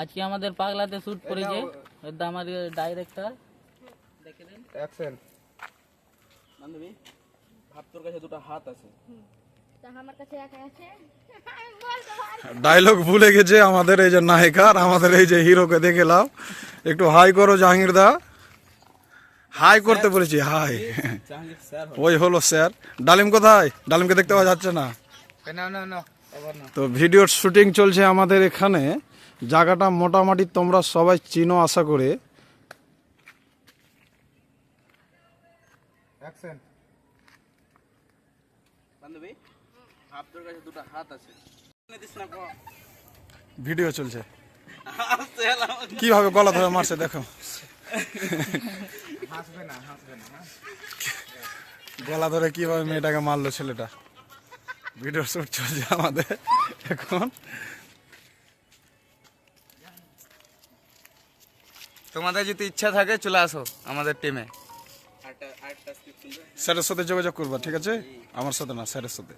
আজকে আমাদের পাগলাতে শুট করেছে। এটা আমাদের ডাইরেক্টর দেখে দিন অ্যাকশন বান্ধবী ভাব তোর কাছে দুটো হাত আছে। তা আমার কাছে একা আছে। আমি বলতে পারি ডায়লগ ভুলে গেছে আমাদের এই যে নায়িকার আমাদের এই যে হিরোকে দেখে লাও। একটু হাই করো জাহাঙ্গীর দা। হাই করতে বলেছি হাই ওই হলো স্যার ডালিম কোথায়? ডালিমকে দেখতে পাওয়া যাচ্ছে না। না না না না। তো ভিডিওর শুটিং চলছে আমাদের এখানে। জায়গাটা মোটামুটি তোমরা সবাই চিনো আশা করে। অ্যাকশন বান্ধবী ভাব তোর কাছে দুটো হাত আছে। দিস না কো। ভিডিও চলছে। কীভাবে গলা ধরে মারছে দেখো। না হাসবে না হ্যাঁ? গলা ধরে কীভাবে মেয়েটাকে মারলো ছেলেটা। ভিডিও শুট চলছে আমাদের এখন। তোমাদের যদি ইচ্ছা থাকে চলে আসো আমাদের টিমে স্যারের সাথে যোগাযোগ করবা ঠিক আছে? আমার সাথে না স্যারের সাথে।